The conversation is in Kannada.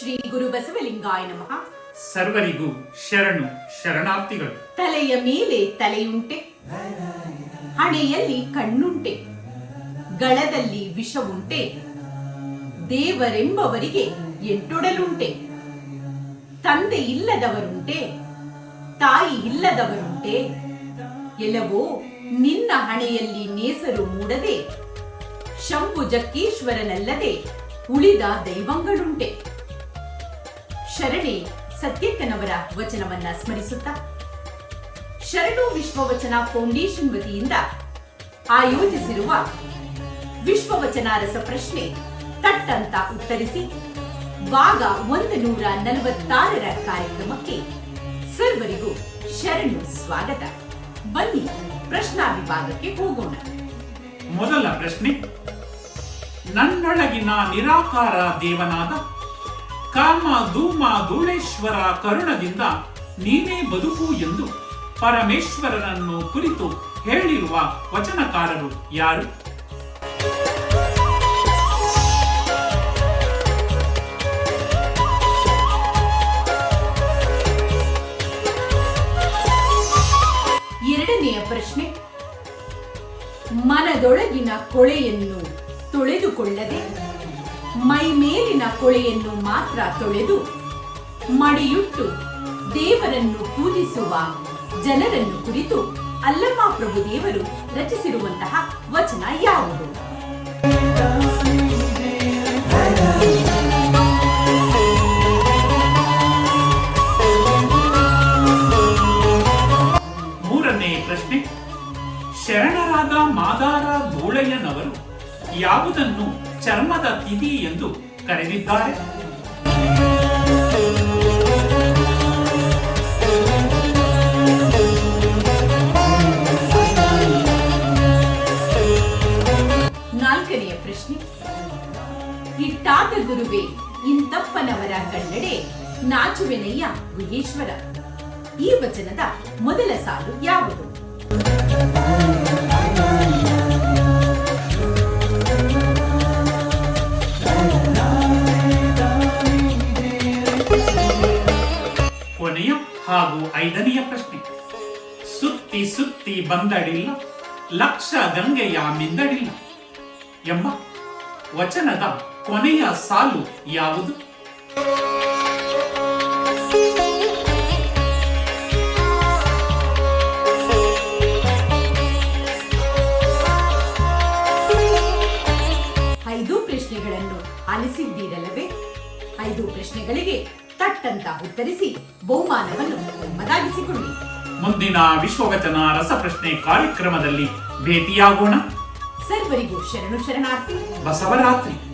ಲಿಂಗಾಯ ನಮಃ. ಸರ್ವರಿಗೂ ಶರಣು ಶರಣಾರ್ಥಿಗಳು. ತಲೆಯ ಮೇಲೆ ತಲೆಯುಂಟೆ ಹಣೆಯಲ್ಲಿ ಕಣ್ಣುಂಟೆ ಗಳದಲ್ಲಿ ವಿಷವುಂಟೆ ದೇವರೆಂಬವರಿಗೆ ಎಂಟೊಡಲುಂಟೆ ತಂದೆ ಇಲ್ಲದವರುಂಟೆ ತಾಯಿ ಇಲ್ಲದವರುಂಟೆ ಎಲ್ಲವೋ ನಿನ್ನ ಹಣೆಯಲ್ಲಿ ನೇಸರು ಮೂಡದೆ ಶಂಭು ಜಕ್ಕೀಶ್ವರನಲ್ಲದೆ ಉಳಿದ ದೈವಂಗಳುಂಟೆ. ಶರಣೆ ಸತ್ಯಕ್ಕನವರ ವಚನವನ್ನ ಸ್ಮರಿಸುತ್ತಾ. ಶರಣು ವಿಶ್ವವಚನ ಫೌಂಡೇಶನ್ ವತಿಯಿಂದ ಆಯೋಜಿಸಿರುವ ವಿಶ್ವವಚನ ರಸಪ್ರಶ್ನೆ ತಟ್ಟಂತ ಉತ್ತರಿಸಿ, ಭಾಗ ಒಂದು ನೂರ ನಲವತ್ತಾರರ ಕಾರ್ಯಕ್ರಮಕ್ಕೆ ಸರ್ವರಿಗೂ ಶರಣು ಸ್ವಾಗತ. ಬನ್ನಿ ಪ್ರಶ್ನಾ ವಿಭಾಗಕ್ಕೆ ಹೋಗೋಣ. ಮೊದಲ ಪ್ರಶ್ನೆ, ನನ್ನೊಳಗಿನ ನಿರಾಕಾರ ದೇವನಾದ ಕಾಮ ಧೂಮ ಧೂಳೇಶ್ವರ ಕರುಣದಿಂದ ನೀನೇ ಬದುಕು ಎಂದು ಪರಮೇಶ್ವರನನ್ನು ಕುರಿತು ಹೇಳಿರುವ ವಚನಕಾರರು ಯಾರು? ಎರಡನೆಯ ಪ್ರಶ್ನೆ. ಮನದೊಳಗಿನ ಕೊಳೆಯನ್ನು ತೊಳೆದುಕೊಳ್ಳದೆ ಮೈ ಮೇಲಿನ ಕೊಳೆಯನ್ನು ಮಾತ್ರ ತೊಳೆದು ಮಡಿಯುಟ್ಟು ದೇವರನ್ನು ಪೂಜಿಸುವ ಜನರನ್ನು ಕುರಿತು ಅಲ್ಲಮ್ಮ ಪ್ರಭು ದೇವರು ರಚಿಸಿರುವಂತಹ ವಚನ ಯಾವುದು? ಮೂರನೇ ಪ್ರಶ್ನೆ. ಶರಣರಾದ ಮಾದಾರ ಧೂಳಯ್ಯನವರು ಯಾವುದನ್ನು ಚರ್ಮದ ತಿಥಿ ಎಂದು ಕರೆದಿದ್ದಾರೆ. ನಾಲ್ಕನೆಯ ಪ್ರಶ್ನೆ. ಇಟ್ಟಾದ ಗುರುವೇ ಇಂತಪ್ಪನವರ ಕನ್ನಡೆ ನಾಚುವೆನಯ್ಯ ಗುಹೇಶ್ವರ. ಈ ವಚನದ ಮೊದಲ ಸಾಲು ಯಾವುದು? ಹಾಗೂ ಐದನೆಯ ಪ್ರಶ್ನೆ. ಸುತ್ತಿ ಸುತ್ತಿ ಬಂದಡಿಲ್ಲ, ಲಕ್ಷ ಗಂಗೆಯ ಮಿಂದಡಿಲ್ಲ ಎಂಬ ವಚನದ ಕೊನೆಯ ಸಾಲು ಯಾವುದು? ಐದು ಪ್ರಶ್ನೆಗಳನ್ನು ಆಲಿಸಿದ್ದೀರಲ್ಲವೇ? ಐದು ಪ್ರಶ್ನೆಗಳಿಗೆ ತಟ್ಟಂತ ಉತ್ತರಿಸಿ ಬಹುಮಾನವನ್ನು ನಿಮ್ಮದಾಗಿಸಿಕೊಳ್ಳಿ ಮುಂದಿನ ವಿಶ್ವವಚನ ರಸಪ್ರಶ್ನೆ ಕಾರ್ಯಕ್ರಮದಲ್ಲಿ ಭೇಟಿಯಾಗೋಣ. ಸರ್ವರಿಗೂ ಶರಣು ಶರಣಾರ್ಥಿ. ಬಸವರಾತ್ರಿ.